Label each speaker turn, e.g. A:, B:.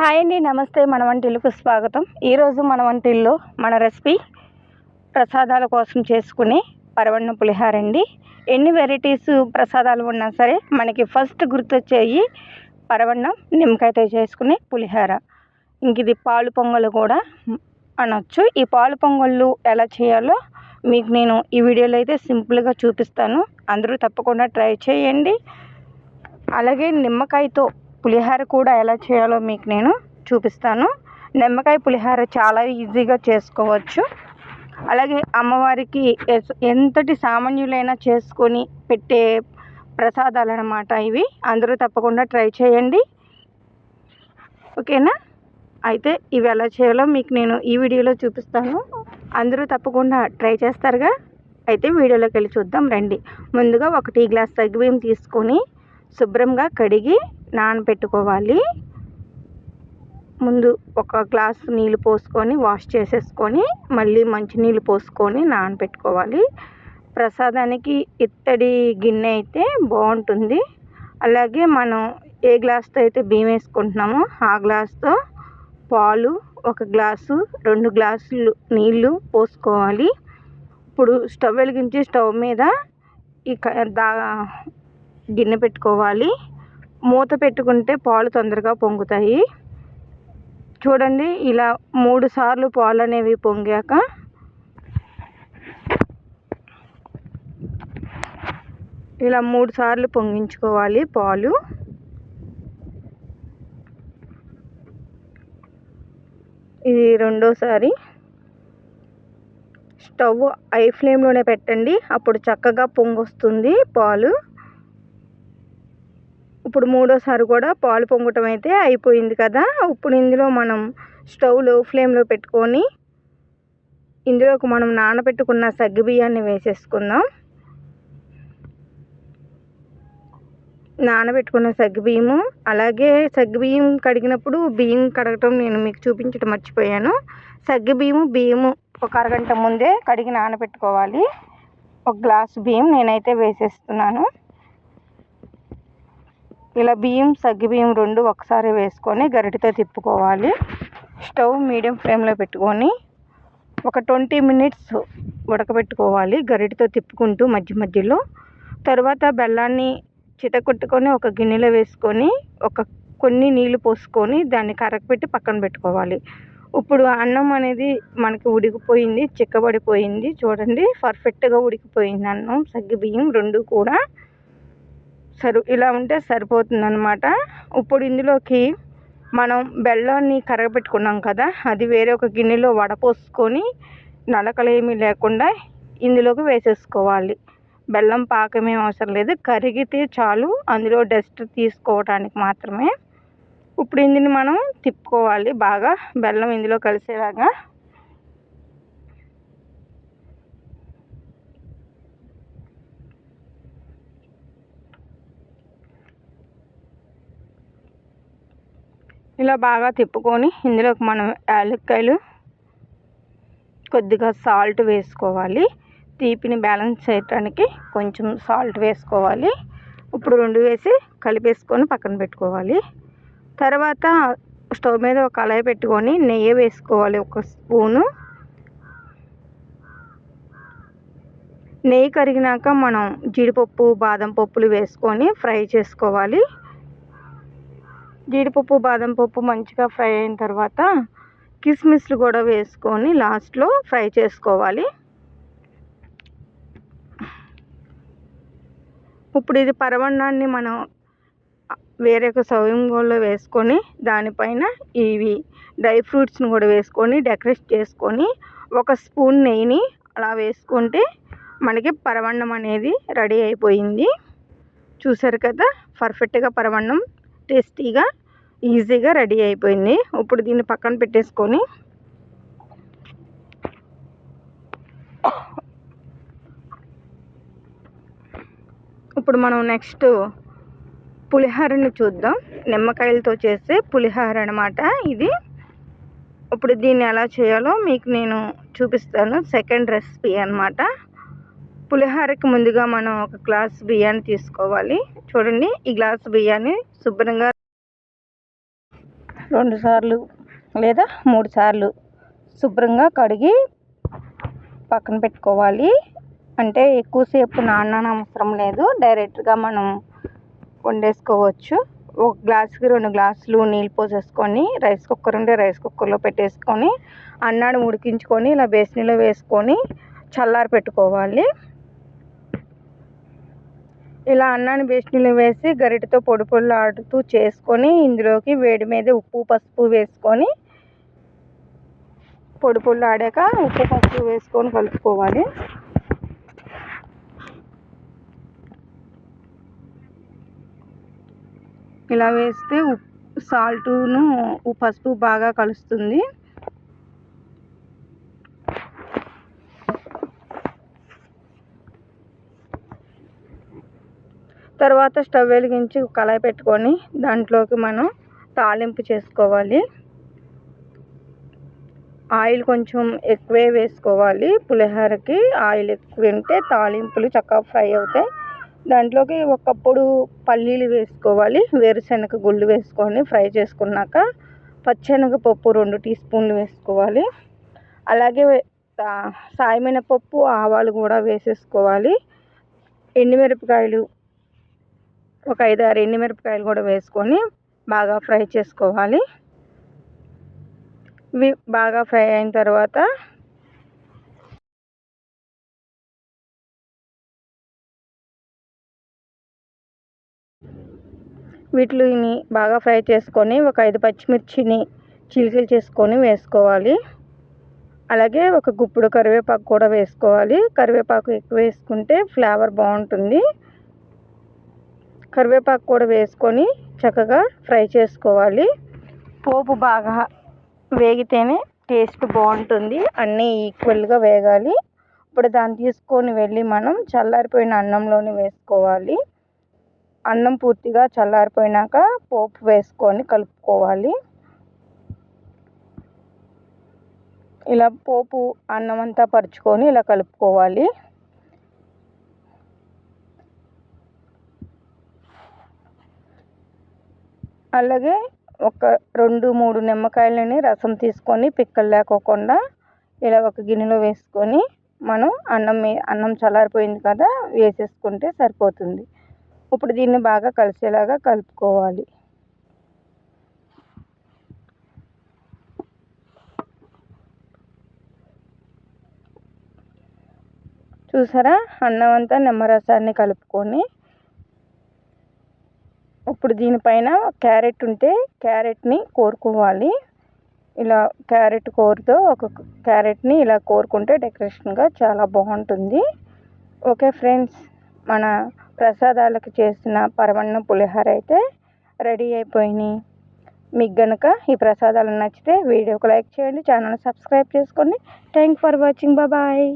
A: Hi అండి నమస్తే. మన వంటిల్లుకు స్వాగతం. ఈరోజు మన వంటిల్లో మన రెసిపీ ప్రసాదాల కోసం చేసుకునే పరవన్న పులిహార అండి. ఎన్ని వెరైటీస్ ప్రసాదాలు ఉన్నా సరే మనకి ఫస్ట్ గుర్తొచ్చేయి పరవన్నం నిమ్మకాయతో చేసుకునే పులిహార. ఇంక ఇది పాలు పొంగలు కూడా అనొచ్చు. ఈ పాలు పొంగళ్ళు ఎలా చేయాలో మీకు నేను ఈ వీడియోలో అయితే సింపుల్గా చూపిస్తాను. అందరూ తప్పకుండా ట్రై చేయండి. అలాగే నిమ్మకాయతో పులిహార కూడా ఎలా చేయాలో మీకు నేను చూపిస్తాను. నిమ్మకాయ పులిహార చాలా ఈజీగా చేసుకోవచ్చు. అలాగే అమ్మవారికి ఎంతటి సామాన్యులైనా చేసుకొని పెట్టే ప్రసాదాలు అన్నమాట ఇవి. అందరూ తప్పకుండా ట్రై చేయండి. ఓకేనా? అయితే ఇవి ఎలా చేయాలో మీకు నేను ఈ వీడియోలో చూపిస్తాను. అందరూ తప్పకుండా ట్రై చేస్తారుగా. అయితే వీడియోలోకి వెళ్ళి చూద్దాం రండి. ముందుగా ఒక టీ గ్లాస్ సగ్గుబియ్యం తీసుకొని శుభ్రంగా కడిగి నానబెట్టుకోవాలి. ముందు ఒక గ్లాస్ నీళ్ళు పోసుకొని వాష్ చేసేసుకొని మళ్ళీ మంచినీళ్ళు పోసుకొని నానబెట్టుకోవాలి. ప్రసాదానికి ఇత్తడి గిన్నె అయితే బాగుంటుంది. అలాగే మనం ఏ గ్లాస్తో అయితే బియ్యం వేసుకుంటున్నామో ఆ గ్లాస్తో పాలు ఒక గ్లాసు రెండు గ్లాసులు నీళ్ళు పోసుకోవాలి. ఇప్పుడు స్టవ్ వెలిగించి స్టవ్ మీద ఈ దా గిన్నె పెట్టుకోవాలి. మూత పెట్టుకుంటే పాలు తొందరగా పొంగుతాయి. చూడండి ఇలా మూడు సార్లు పాలు అనేవి పొంగాక ఇలా మూడు సార్లు పొంగించుకోవాలి పాలు. ఇది రెండోసారి. స్టవ్ ఐ ఫ్లేమ్లోనే పెట్టండి అప్పుడు చక్కగా పొంగొస్తుంది పాలు. ఇప్పుడు మూడోసారి కూడా పాలు పొంగటం అయితే అయిపోయింది కదా. ఇప్పుడు ఇందులో మనం స్టవ్లో ఫ్లేమ్లో పెట్టుకొని ఇందులోకి మనం నానబెట్టుకున్న సగ్గు బియ్యాన్ని వేసేసుకుందాం. నానబెట్టుకున్న సగ్గుబియ్యము అలాగే సగ్గుబియ్యం కడిగినప్పుడు బియ్యం కడగటం నేను మీకు చూపించడం మర్చిపోయాను. సగ్గుబియ్యము బియ్యము ఒక అరగంట ముందే కడిగి నానబెట్టుకోవాలి. ఒక గ్లాస్ బియ్యం నేనైతే వేసేస్తున్నాను. ఇలా బియ్యం సగ్గి బియ్యం రెండు ఒకసారి వేసుకొని గరిటెతో తిప్పుకోవాలి. స్టవ్ మీడియం ఫ్లేమ్లో పెట్టుకొని ఒక ట్వంటీ మినిట్స్ ఉడకబెట్టుకోవాలి. గరిటెతో తిప్పుకుంటూ మధ్య మధ్యలో. తర్వాత బెల్లాన్ని చితకొట్టుకొని ఒక గిన్నెలో వేసుకొని ఒక కొన్ని నీళ్ళు పోసుకొని దాన్ని కరగపెట్టి పక్కన పెట్టుకోవాలి. ఇప్పుడు అన్నం అనేది మనకి ఉడికిపోయింది చిక్కబడిపోయింది. చూడండి పర్ఫెక్ట్గా ఉడికిపోయింది అన్నం. సగ్గి బియ్యం రెండు కూడా సరు ఇలా ఉంటే సరిపోతుంది అనమాట ఇప్పుడు ఇందులోకి మనం బెల్లాన్ని కరగబెట్టుకున్నాం కదా అది వేరే ఒక గిన్నెలో వడపోసుకొని నలకలు ఏమీ లేకుండా ఇందులోకి వేసేసుకోవాలి. బెల్లం పాకమే అవసరం లేదు కరిగితే చాలు అందులో డస్ట్ తీసుకోవడానికి మాత్రమే. ఇప్పుడు ఇందుని మనం తిప్పుకోవాలి బాగా బెల్లం ఇందులో కలిసేలాగా. ఇలా బాగా తిప్పుకొని ఇందులోకి మనం యాలక్కాయలు కొద్దిగా సాల్ట్ వేసుకోవాలి. తీపిని బ్యాలెన్స్ చేయడానికి కొంచెం సాల్ట్ వేసుకోవాలి. ఇప్పుడు రెండు వేసి కలిపేసుకొని పక్కన పెట్టుకోవాలి. తర్వాత స్టవ్ మీద ఒక కళాయి పెట్టుకొని నెయ్యి వేసుకోవాలి ఒక స్పూను. నెయ్యి కరిగినాక మనం జీడిపప్పు బాదం పప్పులు వేసుకొని ఫ్రై చేసుకోవాలి. జీడిపప్పు బాదం పప్పు మంచిగా ఫ్రై అయిన తర్వాత కిస్మిస్లు కూడా వేసుకొని లాస్ట్లో ఫ్రై చేసుకోవాలి. ఇప్పుడు ఇది పరవన్నాన్ని మనం వేరే ఒక సర్వింగ్ బౌల్లో వేసుకొని దానిపైన ఇవి డ్రై ఫ్రూట్స్ని కూడా వేసుకొని డెకరేట్ చేసుకొని ఒక స్పూన్ నెయ్యిని అలా వేసుకుంటే మనకి పరవన్నం అనేది రెడీ అయిపోయింది. చూసారు కదా? పర్ఫెక్ట్గా పరవన్నం టేస్టీగా ఈజీగా రెడీ అయిపోయింది. ఇప్పుడు దీన్ని పక్కన పెట్టేసుకొని ఇప్పుడు మనం నెక్స్ట్ పులిహోరని చూద్దాం. నిమ్మకాయలతో చేసే పులిహోర అనమాట ఇది. ఇప్పుడు దీన్ని ఎలా చేయాలో మీకు నేను చూపిస్తాను. సెకండ్ రెసిపీ అన్నమాట. పులిహోరకి ముందుగా మనం ఒక గ్లాస్ బియ్యాన్ని తీసుకోవాలి. చూడండి ఈ గ్లాస్ బియ్యాన్ని శుభ్రంగా రెండు సార్లు లేదా మూడు సార్లు శుభ్రంగా కడిగి పక్కన పెట్టుకోవాలి. అంటే ఎక్కువసేపు నాననవసరం లేదు. డైరెక్ట్గా మనం వండేసుకోవచ్చు. ఒక గ్లాసుకి రెండు గ్లాసులు నీళ్ళు పోసేసుకొని రైస్ కుక్కర్ ఉంటే రైస్ కుక్కర్లో పెట్టేసుకొని అన్నాన్ని ఉడికించుకొని ఇలా బేసిన్లో వేసుకొని చల్లారి పెట్టుకోవాలి ఇలా అన్నాన్ని బేసిన్లో వేసి గరిటతో పొడి పొడిలాడుతూ చేసుకొని ఇందులోకి వేడి మీద ఉప్పు పసుపు వేసుకొని పొడి పొడిలాడాక ఉప్పు పసుపు వేసుకొని కలుపుకోవాలి. ఇలా వేస్తే ఉప్పు సాల్టును పసుపు బాగా కలుస్తుంది. తర్వాత స్టవ్ వెలిగించి కళాయి పెట్టుకొని దాంట్లోకి మనం తాలింపు చేసుకోవాలి. ఆయిల్ కొంచెం ఎక్కువే వేసుకోవాలి. పులిహోరకి ఆయిల్ ఎక్కువ ఉంటే తాలింపులు చక్కగా ఫ్రై అవుతాయి. దాంట్లోకి ఒకప్పుడు పల్లీలు వేసుకోవాలి. వేరుశనగ గుళ్ళు వేసుకొని ఫ్రై చేసుకున్నాక పచ్చెనగపప్పు రెండు టీ స్పూన్లు వేసుకోవాలి. అలాగే సాయమినపప్పు ఆవాలు కూడా వేసేసుకోవాలి. ఎండుమిరపకాయలు ఒక ఐదు ఆరు ఎండుమిరపకాయలు కూడా వేసుకొని బాగా ఫ్రై చేసుకోవాలి. ఇవి బాగా ఫ్రై అయిన తర్వాత వీటిని బాగా ఫ్రై చేసుకొని ఒక ఐదు పచ్చిమిర్చిని చిలికలు చేసుకొని వేసుకోవాలి. అలాగే ఒక గుప్పుడు కరివేపాకు కూడా వేసుకోవాలి. కరివేపాకు ఎక్కువ వేసుకుంటే ఫ్లేవర్ బాగుంటుంది. కరివేపాకు కూడా వేసుకొని చక్కగా ఫ్రై చేసుకోవాలి. పోపు బాగా వేగితేనే టేస్ట్ బాగుంటుంది. అన్నీ ఈక్వల్గా వేగాలి. ఇప్పుడు దాన్ని తీసుకొని వెళ్ళి మనం చల్లారిపోయిన అన్నంలోనే వేసుకోవాలి. అన్నం పూర్తిగా చల్లారిపోయినాక పోపు వేసుకొని కలుపుకోవాలి. ఇలా పోపు అన్నం అంతా పరుచుకొని ఇలా కలుపుకోవాలి. అలాగే ఒక రెండు మూడు నిమ్మకాయలని రసం తీసుకొని పిక్కలు లేకోకుండా ఇలా ఒక గిన్నెలో వేసుకొని మనం అన్నం అన్నం చల్లారిపోయింది కదా వేసేసుకుంటే సరిపోతుంది. ఇప్పుడు దీన్ని బాగా కలిసేలాగా కలుపుకోవాలి. చూసారా? అన్నం అంతా నిమ్మరసాన్ని కలుపుకొని ఇప్పుడు దీనిపైన క్యారెట్ ఉంటే క్యారెట్ని కోరుకోవాలి. ఇలా క్యారెట్ కోరుతో ఒక క్యారెట్ని ఇలా కోరుకుంటే డెకరేషన్గా చాలా బాగుంటుంది. ఓకే ఫ్రెండ్స్ మన ప్రసాదాలకు చేసిన పరమన్న పులిహోర అయితే రెడీ అయిపోయినాయి. మీకు గనుక ఈ ప్రసాదాలు నచ్చితే వీడియోకి లైక్ చేయండి ఛానల్ సబ్స్క్రైబ్ చేసుకోండి. Thank for watching. బాయ్.